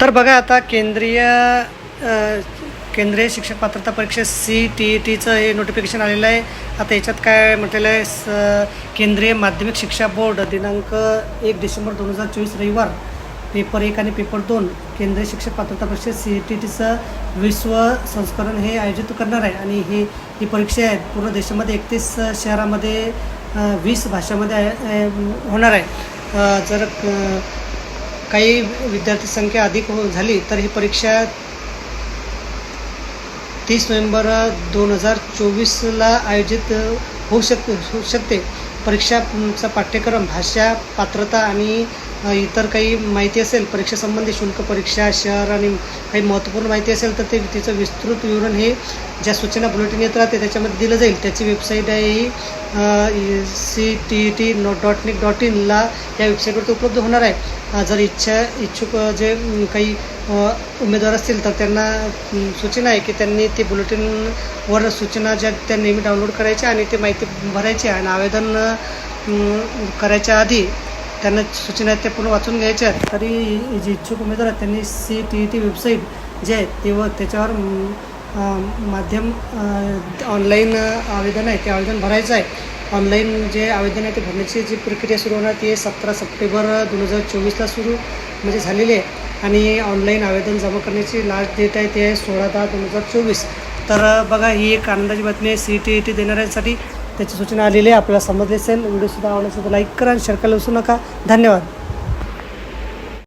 तर बघा आता केंद्रीय केंद्रीय शिक्षक पात्रता परीक्षा सी टी ई टीचं हे नोटिफिकेशन आलेलं आहे. आता याच्यात काय म्हटलेलं आहे? स केंद्रीय माध्यमिक शिक्षा बोर्ड दिनांक एक डिसेंबर दोन हजार चोवीस रविवार पेपर एक आणि पेपर दोन केंद्रीय शिक्षक पात्रता परीक्षा सी ई टी टीचं विश्व संस्करण हे आयोजित करणार आहे. आणि ही ही परीक्षा आहे. पूर्ण देशामध्ये एकतीस शहरामध्ये वीस भाषामध्ये आहे- होणार आहे. जर काही विद्यार्थी संख्या अधिक हो झाली तर ही परीक्षा तीस नोव्हेंबर दोन हजार चोवीसला आयोजित होऊ शक होऊ शकते. परीक्षाचा पाठ्यक्रम भाषा पात्रता आणि इतर काही माहिती असेल परीक्षेसंबंधी शुल्क परीक्षा शहर आणि काही महत्त्वपूर्ण माहिती असेल तर ते तिचं विस्तृत विवरण हे ज्या सूचना बुलेटिन येत राहते त्याच्यामध्ये दिलं जाईल. त्याची वेबसाईट आहे ही सी टी ई टी नॉट डॉट निक डॉट इनला या वेबसाईटवरती उपलब्ध होणार आहे. जर इच्छा इच्छुक जे काही उमेदवार असतील तर त्यांना सूचना आहे की त्यांनी ते बुलेटिनवर सूचना ज्या त्या नेहमी डाउनलोड करायच्या आणि ते माहिती भरायची आणि आवेदन करायच्या आधी त्यांना सूचना आहेत त्या पूर्ण वाचून घ्यायच्या आहेत. तरी जे इच्छुक उमेदवार आहेत त्यांनी C T E T website जे आहे ते व त्याच्यावर माध्यम ऑनलाईन आवेदन आहे ते आवेदन भरायचं आहे. ऑनलाईन जे आवेदन आहे ते भरण्याची जी प्रक्रिया सुरू होणार ती सतरा सप्टेंबर दोन हजार चोवीसला सुरू म्हणजे झालेली आहे. आणि ऑनलाईन आवेदन जमा करण्याची लास्ट डेट आहे ते आहे सोळा दहा दोन हजार चोवीस. तर बघा ही एक आनंदाची बातमी आहे. सी टी ई टी देणाऱ्यांसाठी त्याची सूचना आलेली आहे. आपल्याला समजली असेल. व्हिडिओसुद्धा आवडला असेल तर लाईक करा आणि शेअर करायला विसरू नका. धन्यवाद.